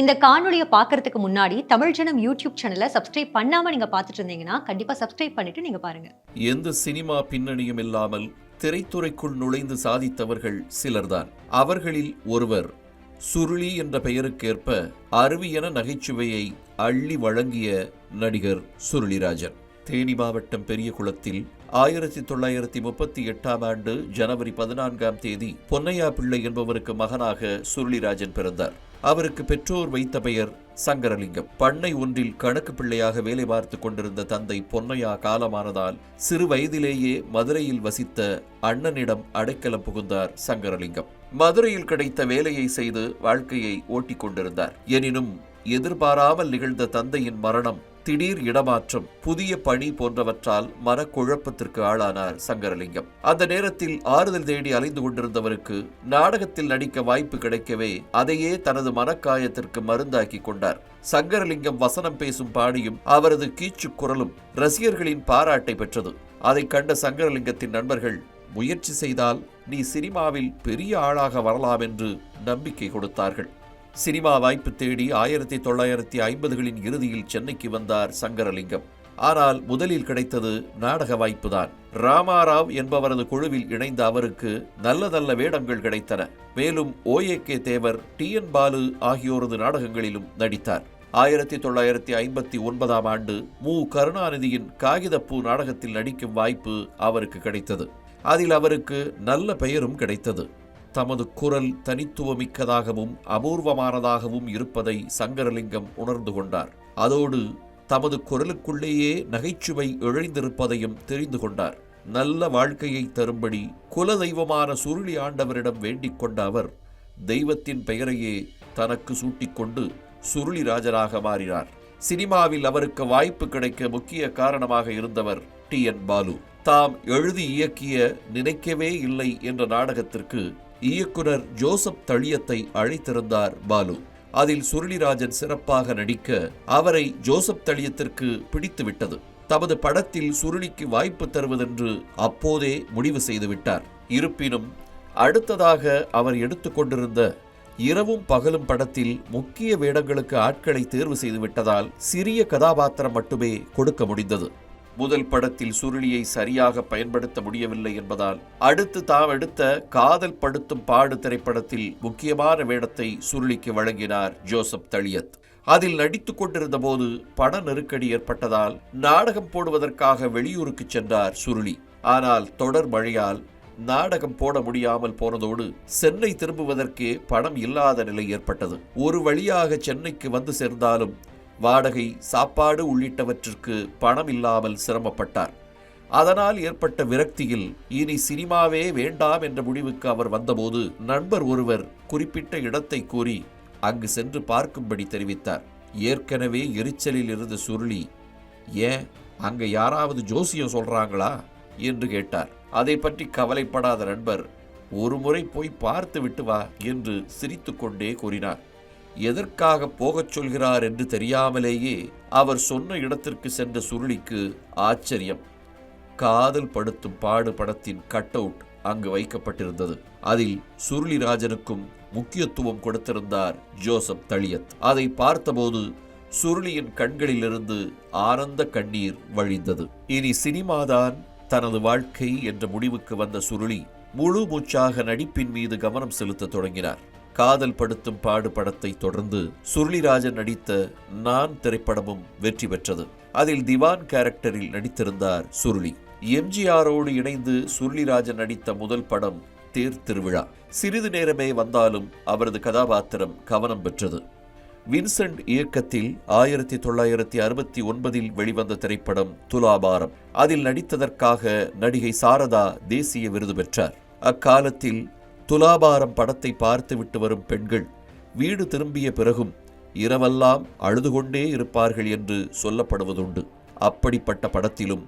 இந்த காணொலியை பார்க்கறதுக்கு முன்னாடி தமிழ் ஜனம் யூடியூப் சேனலை சப்ஸ்கிரைப் பண்ணாம நீங்க பார்த்துட்டு இருந்தீங்கன்னா கண்டிப்பா சப்ஸ்கிரைப் பண்ணிட்டு நீங்க பாருங்க. எந்த சினிமா பின்னணியும் இல்லாமல் திரைத்துறைக்குள் நுழைந்து சாதித்தவர்கள் சிலர்தான். அவர்களில் ஒருவர் சுருளி என்ற பெயருக்கேற்ப அருவியன நகைச்சுவையை அள்ளி வழங்கிய நடிகர் சுருளிராஜன். தேனி மாவட்டம் பெரியகுளத்தில் ஆயிரத்தி தொள்ளாயிரத்தி முப்பத்தி எட்டாம் ஆண்டு ஜனவரி பதினான்காம் தேதி பொன்னையா பிள்ளை என்பவருக்கு மகனாக சுருளிராஜன் பிறந்தார். அவருக்கு பெற்றோர் வைத்த பெயர் சங்கரலிங்கம். பண்ணை ஒன்றில் கணக்கு பிள்ளையாக வேலை பார்த்து கொண்டிருந்த தந்தை பொன்னையா காலமானதால் சிறு வயதிலேயே மதுரையில் வசித்த அண்ணனிடம் அடைக்கலம் புகுந்தார் சங்கரலிங்கம். மதுரையில் கிடைத்த வேலையை செய்து வாழ்க்கையை ஓட்டிக் கொண்டிருந்தார். எனினும் எதிர்பாராமல் நிகழ்ந்த தந்தையின் மரணம் திடீர் இடமாற்றம் புதிய பணி போன்றவற்றால் மனக்குழப்பத்திற்கு ஆளானார் சங்கரலிங்கம். அந்த நேரத்தில் ஆறுதல் தேடி அலைந்து கொண்டிருந்தவருக்கு நாடகத்தில் நடிக்க வாய்ப்பு கிடைக்கவே அதையே தனது மனக்காயத்திற்கு மருந்தாக்கி கொண்டார். சங்கரலிங்கம் வசனம் பேசும் பாடியும் அவரது கீச்சு குரலும் ரசிகர்களின் பாராட்டை பெற்றது. அதைக் கண்ட சங்கரலிங்கத்தின் நண்பர்கள் முயற்சி செய்தால் நீ சினிமாவில் பெரிய ஆளாக வரலாம் என்று நம்பிக்கை கொடுத்தார்கள். சினிமா வாய்ப்பு தேடி ஆயிரத்தி தொள்ளாயிரத்தி ஐம்பதுகளின் இறுதியில் சென்னைக்கு வந்தார் சங்கரலிங்கம். ஆனால் முதலில் கிடைத்தது நாடக வாய்ப்புதான். ராமாராவ் என்பவரது குழுவில் இணைந்த அவருக்கு நல்ல நல்ல வேடங்கள் கிடைத்தன. மேலும் O A K Thevar T N Balu ஆகியோரது நாடகங்களிலும் நடித்தார். ஆயிரத்தி தொள்ளாயிரத்தி ஐம்பத்தி ஒன்பதாம் ஆண்டு மு. கருணாநிதியின் காகிதப்பூ நாடகத்தில் நடிக்கும் வாய்ப்பு அவருக்கு கிடைத்தது. அதில் அவருக்கு நல்ல பெயரும் கிடைத்தது. தமது குரல் தனித்துவமிக்கதாகவும் அபூர்வமானதாகவும் இருப்பதை சங்கரலிங்கம் உணர்ந்து கொண்டார். அதோடு தமது குரலுக்குள்ளேயே நகைச்சுவை இழைந்திருப்பதையும் தெரிந்து கொண்டார். நல்ல வாழ்க்கையை தரும்படி குலதெய்வமான சுருளி ஆண்டவரிடம் வேண்டிக் கொண்ட அவர் தெய்வத்தின் பெயரையே தனக்கு சூட்டிக்கொண்டு சுருளி ராஜராக மாறினார். சினிமாவில் அவருக்கு வாய்ப்பு கிடைக்க முக்கிய காரணமாக இருந்தவர் டி. என். பாலு. தாம் எழுதி இயக்கிய நினைக்கவே இல்லை என்ற நாடகத்திற்கு இயக்குனர் ஜோசப் தளியத்தை அழைத்திருந்தார் பாலு. அதில் சுருளிராஜன் சிறப்பாக நடிக்க அவரை ஜோசப் தளியத்திற்கு பிடித்துவிட்டது. தமது படத்தில் சுருளிக்கு வாய்ப்பு தருவதென்று அப்போதே முடிவு செய்துவிட்டார். இருப்பினும் அடுத்ததாக அவர் எடுத்துக்கொண்டிருந்த இரவும் பகலும் படத்தில் முக்கிய வேடங்களுக்கு ஆட்களை தேர்வு செய்துவிட்டதால் சிறிய கதாபாத்திரம் மட்டுமே கொடுக்க முடிந்தது. முதல் படத்தில் சுருளியை சரியாக பயன்படுத்த முடியவில்லை என்பதால் அடுத்து தாம் எடுத்த காதல் படுத்தும் பாடு திரைப்படத்தில் முக்கியமான வேடத்தை சுருளிக்கு வழங்கினார் ஜோசப் தளியத் அதில் நடித்துக் கொண்டிருந்த போது பண நெருக்கடி ஏற்பட்டதால் நாடகம் போடுவதற்காக வெளியூருக்கு சென்றார் சுருளி. ஆனால் தொடர் மழையால் நாடகம் போட முடியாமல் போனதோடு சென்னை திரும்புவதற்கே பணம் இல்லாத நிலை ஏற்பட்டது. ஒரு வழியாக சென்னைக்கு வந்து சேர்ந்தாலும் வாடகை சாப்பாடு உள்ளிட்டவற்றிற்கு பணம் இல்லாமல் சிரமப்பட்டார். அதனால் ஏற்பட்ட விரக்தியில் இனி சினிமாவே வேண்டாம் என்ற முடிவுக்கு அவர் வந்தபோது நண்பர் ஒருவர் குறிப்பிட்ட இடத்தை கூறி அங்கு சென்று பார்க்கும்படி தெரிவித்தார். ஏற்கனவே எரிச்சலில் இருந்த சுருளி ஏன் அங்கே யாராவது ஜோசியம் சொல்றாங்களா? என்று கேட்டார். அதை பற்றி கவலைப்படாத நண்பர் ஒரு முறை போய் பார்த்து விட்டு வா என்று சிரித்துக்கொண்டே கூறினார். எதற்காக போகச் சொல்கிறார் என்று தெரியாமலேயே அவர் சொன்ன இடத்திற்கு சென்ற சுருளிக்கு ஆச்சரியம். காதல் படுத்தும் பாடு படத்தின் கட் அவுட் அங்கு வைக்கப்பட்டிருந்தது. அதில் சுருளிராஜனுக்கும் முக்கியத்துவம் கொடுத்திருந்தார் ஜோசப் தளியத் அதை பார்த்தபோது சுருளியின் கண்களிலிருந்து ஆனந்த கண்ணீர் வழிந்தது. இனி சினிமாதான் தனது வாழ்க்கை என்ற முடிவுக்கு வந்த சுருளி முழு மூச்சாக நடிப்பின் மீது கவனம் செலுத்தத் தொடங்கினார். காதல் படுத்தும் பாடு படத்தை தொடர்ந்து சுருளிராஜன் நடித்த நான் திரைப்படமும் வெற்றி பெற்றது. அதில் திவான் கேரக்டரில் நடித்திருந்தார் சுருளி. எம்ஜிஆரோடு இணைந்து சுருளிராஜன் நடித்த முதல் படம் தேர் திருவிழா. சிறிது நேரமே வந்தாலும் அவரது கதாபாத்திரம் கவனம் பெற்றது. வின்சென்ட் இயக்கத்தில் ஆயிரத்தி தொள்ளாயிரத்தி அறுபத்தி ஒன்பதில் வெளிவந்த திரைப்படம் துலாபாரம். அதில் நடித்ததற்காக நடிகை சாரதா தேசிய விருது பெற்றார். அக்காலத்தில் துலாபாரம் படத்தை பார்த்துவிட்டு வரும் பெண்கள் வீடு திரும்பிய பிறகும் இரவெல்லாம் அழுது கொண்டே இருப்பார்கள் என்று சொல்லப்படுவதுண்டு. அப்படிப்பட்ட படத்திலும்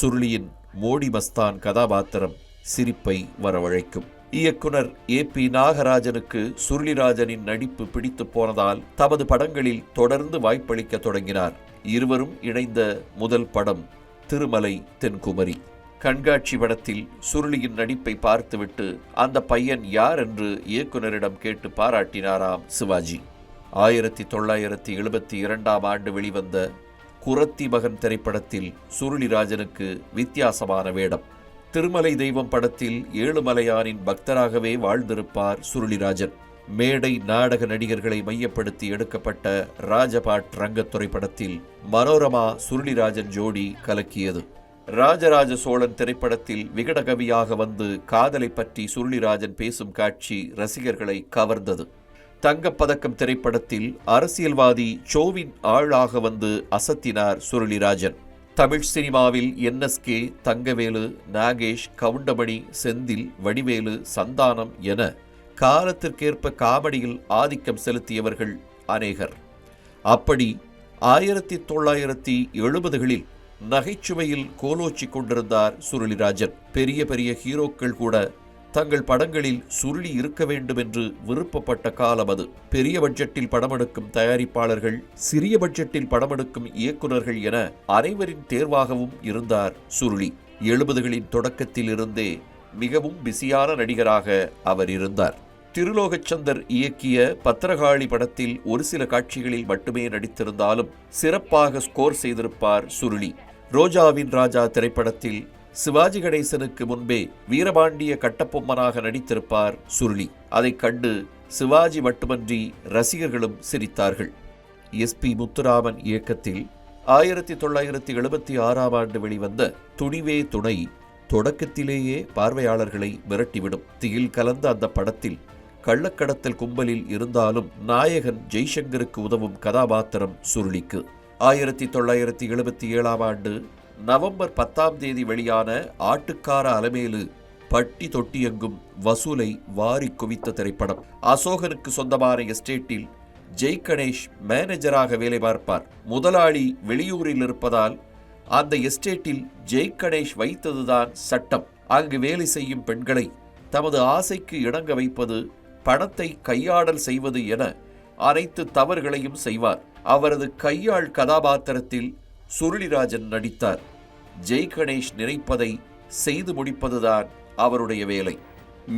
சுருளியின் மோடி மஸ்தான் கதாபாத்திரம் சிரிப்பை வரவழைக்கும். இயக்குனர் ஏ பி நாகராஜனுக்கு சுருளிராஜனின் நடிப்பு பிடித்து போனதால் தமது படங்களில் தொடர்ந்து வாய்ப்பளிக்க தொடங்கினார். இருவரும் இணைந்த முதல் படம் திருமலை தென்குமரி. கண்காட்சி படத்தில் சுருளியின் நடிப்பை பார்த்துவிட்டு அந்த பையன் யார் என்று இயக்குனரிடம் கேட்டு பாராட்டினாராம் சிவாஜி. ஆயிரத்தி தொள்ளாயிரத்தி எழுபத்தி இரண்டாம் ஆண்டு வெளிவந்த குரத்தி மகன் திரைப்படத்தில் சுருளிராஜனுக்கு வித்தியாசமான வேடம். திருமலை தெய்வம் படத்தில் ஏழுமலையானின் பக்தராகவே வாழ்ந்திருப்பார் சுருளிராஜன் மேடை நாடக நடிகர்களை மையப்படுத்தி எடுக்கப்பட்ட ராஜபாட் ரங்கத்துறை படத்தில் மனோரமா சுருளிராஜன் ஜோடி கலக்கியது. ராஜராஜ சோழன் திரைப்படத்தில் விகடகவியாக வந்து காதலை பற்றி சுருளிராஜன் பேசும் காட்சி ரசிகர்களை கவர்ந்தது. தங்கப்பதக்கம் திரைப்படத்தில் அரசியல்வாதி சோவின் ஆளாக வந்து அசத்தினார் சுருளிராஜன். தமிழ் சினிமாவில் என்எஸ்கே தங்கவேலு நாகேஷ் கவுண்டமணி செந்தில் வடிவேலு சந்தானம் என காலத்திற்கேற்ப காமெடியில் ஆதிக்கம் செலுத்தியவர்கள் அநேகர். அப்படி ஆயிரத்தி தொள்ளாயிரத்தி எழுபதுகளில் நகைச்சுவையில் கோலோச்சி கொண்டிருந்தார் சுருளிராஜன். பெரிய பெரிய ஹீரோக்கள் கூட தங்கள் படங்களில் சுருளி இருக்க வேண்டும் என்று விருப்பப்பட்ட காலம் அது. பெரிய பட்ஜெட்டில் படமெடுக்கும் தயாரிப்பாளர்கள் சிறிய பட்ஜெட்டில் படமெடுக்கும் இயக்குநர்கள் என அனைவரின் தேர்வாகவும் இருந்தார் சுருளி. எழுபதுகளின் தொடக்கத்தில் இருந்தே மிகவும் பிஸியான நடிகராக அவர் இருந்தார். திருலோகச்சந்தர் இயக்கிய பத்திரகாளி படத்தில் ஒரு சில காட்சிகளில் மட்டுமே நடித்திருந்தாலும் சிறப்பாக ஸ்கோர் செய்திருப்பார் சுருளி. ரோஜாவின் ராஜா திரைப்படத்தில் சிவாஜி கணேசனுக்கு முன்பே வீரபாண்டிய கட்டப்பொம்மனாக நடித்திருப்பார் சுருளி. அதைக் கண்டு சிவாஜி மட்டுமன்றி ரசிகர்களும் சிரித்தார்கள். எஸ். பி. முத்துராமன் இயக்கத்தில் ஆயிரத்தி தொள்ளாயிரத்தி எழுபத்தி ஆறாம் ஆண்டு வெளிவந்த துணிவே துணை தொடக்கத்திலேயே பார்வையாளர்களை மிரட்டிவிடும் திகில் கலந்த அந்த படத்தில் கள்ளக்கடத்தல் கும்பலில் இருந்தாலும் நாயகன் ஜெய்சங்கருக்கு உதவும் கதாபாத்திரம் சுருளிக்கு. ஆயிரத்தி தொள்ளாயிரத்தி எழுபத்தி ஏழாம் ஆண்டு நவம்பர் பத்தாம் தேதி வெளியான ஆட்டுக்கார அலமேலு பட்டி தொட்டியெங்கும் வசூலை வாரி குவித்த திரைப்படம். அசோகனுக்கு சொந்தமான எஸ்டேட்டில் ஜெய் கணேஷ் மேனேஜராக வேலை பார்ப்பார். முதலாளி வெளியூரில் இருப்பதால் அந்த எஸ்டேட்டில் ஜெய் கணேஷ் வைத்ததுதான் சட்டம். அங்கு வேலை செய்யும் பெண்களை தமது ஆசைக்கு இணங்க வைப்பது பணத்தை கையாடல் செய்வது என அனைத்து தவறுகளையும் செய்வார். அவரது கையாள் கதாபாத்திரத்தில் சுருளிராஜன் நடித்தார். ஜெய் கணேஷ் நினைப்பதை செய்து முடிப்பதுதான் அவருடைய வேலை.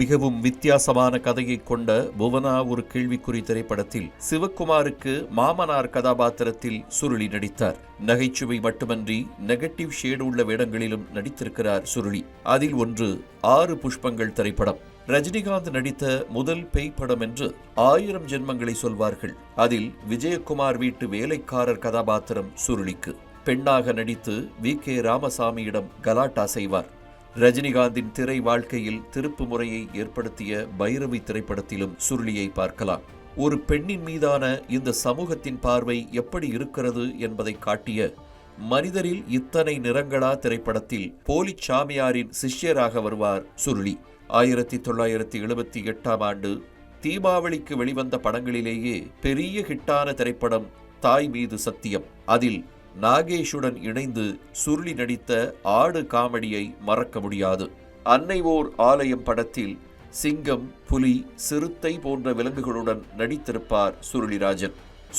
மிகவும் வித்தியாசமான கதையை கொண்ட புவனா ஒரு கேள்விக்குறி திரைப்படத்தில் சிவக்குமாருக்கு மாமனார் கதாபாத்திரத்தில் சுருளி நடித்தார். நகைச்சுவை மட்டுமன்றி நெகட்டிவ் ஷேடு உள்ள வேடங்களிலும் நடித்திருக்கிறார் சுருளி. அதில் ஒன்று ஆறு புஷ்பங்கள் திரைப்படம். ரஜினிகாந்த் நடித்த முதல் பேய் படம் என்று ஆயிரம் ஜென்மங்களை சொல்வார்கள். அதில் விஜயகுமார் வீட்டு வேலைக்காரர் கதாபாத்திரம் சுருளிக்கு. பெண்ணாக நடித்து வி. கே. ராமசாமியிடம் கலாட்டா செய்வார். ரஜினிகாந்தின் திரை வாழ்க்கையில் திருப்பு முறையை ஏற்படுத்திய பைரவி திரைப்படத்திலும் சுருளியை பார்க்கலாம். ஒரு பெண்ணின் மீதான இந்த சமூகத்தின் பார்வை எப்படி இருக்கிறது என்பதை காட்டிய மனிதரில் இத்தனை நிறங்களா திரைப்படத்தில் போலி சாமியாரின் சிஷ்யராக வருவார் சுருளி. ஆயிரத்தி தொள்ளாயிரத்தி எழுபத்தி எட்டாம் ஆண்டு தீபாவளிக்கு வெளிவந்த படங்களிலேயே பெரிய ஹிட்டான திரைப்படம் தாய் மீது சத்தியம். அதில் நாகேஷுடன் இணைந்து சுருளி நடித்த ஆடு காமெடியை மறக்க முடியாது. அன்னை ஓர் ஆலயம் படத்தில் சிங்கம் புலி சிறுத்தை போன்ற விலங்குகளுடன் நடித்திருப்பார் சுருளிராஜன்.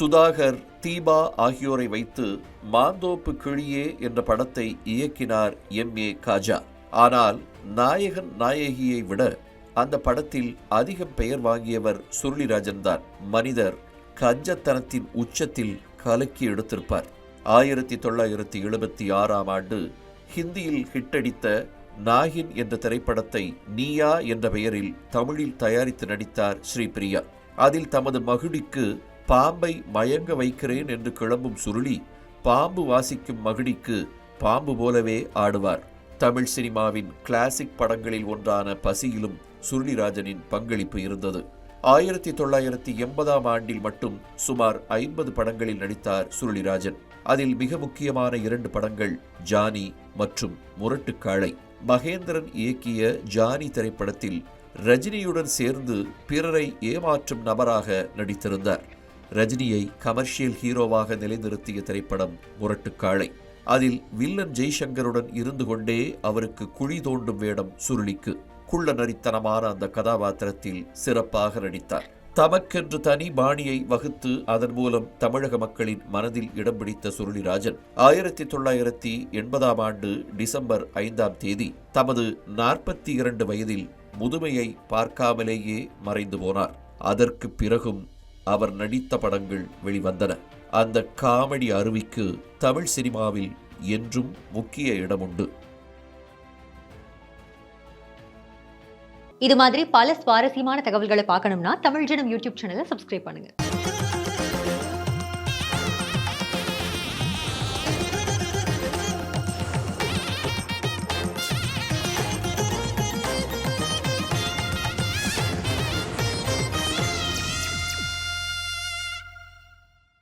சுதாகர் தீபா ஆகியோரை வைத்து மாந்தோப்பு கிளியே என்ற படத்தை இயக்கினார் எம். ஏ. காஜா. ஆனால் நாயகன் நாயகியை விட அந்த படத்தில் அதிகம் பெயர் வாங்கியவர் சுருளிராஜன் தான். மனிதர் கஞ்சத்தனத்தின் உச்சத்தில் கலக்கி எடுத்திருப்பார். ஆயிரத்தி தொள்ளாயிரத்தி எழுபத்தி ஆறாம் ஆண்டு ஹிந்தியில் ஹிட்டடித்த நாகின் என்ற திரைப்படத்தை நீயா என்ற பெயரில் தமிழில் தயாரித்து நடித்தார் ஸ்ரீபிரியா. அதில் தமது மகிடிக்கு பாம்பை மயங்க வைக்கிறேன் என்று கிளம்பும் சுருளி பாம்பு வாசிக்கும் மகிடிக்கு பாம்பு போலவே ஆடுவார். தமிழ் சினிமாவின் கிளாசிக் படங்களில் ஒன்றான பசியிலும் சுருளிராஜனின் பங்களிப்பு இருந்தது. ஆயிரத்தி தொள்ளாயிரத்தி எண்பதாம் ஆண்டில் மட்டும் சுமார் ஐம்பது படங்களில் நடித்தார் சுருளிராஜன். அதில் மிக முக்கியமான இரண்டு படங்கள் ஜானி மற்றும் முரட்டுக்காளை. மகேந்திரன் இயக்கிய ஜானி திரைப்படத்தில் ரஜினியுடன் சேர்ந்து பிறரை ஏமாற்றும் நபராக நடித்திருந்தார். ரஜினியை கமர்ஷியல் ஹீரோவாக நிலைநிறுத்திய திரைப்படம் முரட்டுக்காளை. அதில் வில்லன் ஜெய்சங்கருடன் இருந்து கொண்டே அவருக்கு குழி தோண்டும் வேடம் சுருளிக்கு. குள்ள நரித்தனமான அந்த கதாபாத்திரத்தில் சிறப்பாக நடித்தார். தமக்கென்று தனி பாணியை வகுத்து அதன் மூலம் தமிழக மக்களின் மனதில் இடம் பிடித்த சுருளிராஜன் ஆயிரத்தி தொள்ளாயிரத்தி எண்பதாம் ஆண்டு டிசம்பர் ஐந்தாம் தேதி தமது நாற்பத்தி இரண்டு வயதில் முதுமையை பார்க்காமலேயே மறைந்து போனார். அதற்கு பிறகும் அவர் நடித்த படங்கள் வெளிவந்தன. அந்த காமெடி அருவிக்கு தமிழ் சினிமாவில் என்றும் முக்கிய இடம் உண்டு இது மாதிரி பல சுவாரஸ்யமான தகவல்களை பார்க்கணும்னா தமிழ் ஜனம் யூடியூப் சேனலை சப்ஸ்கிரைப் பண்ணுங்க.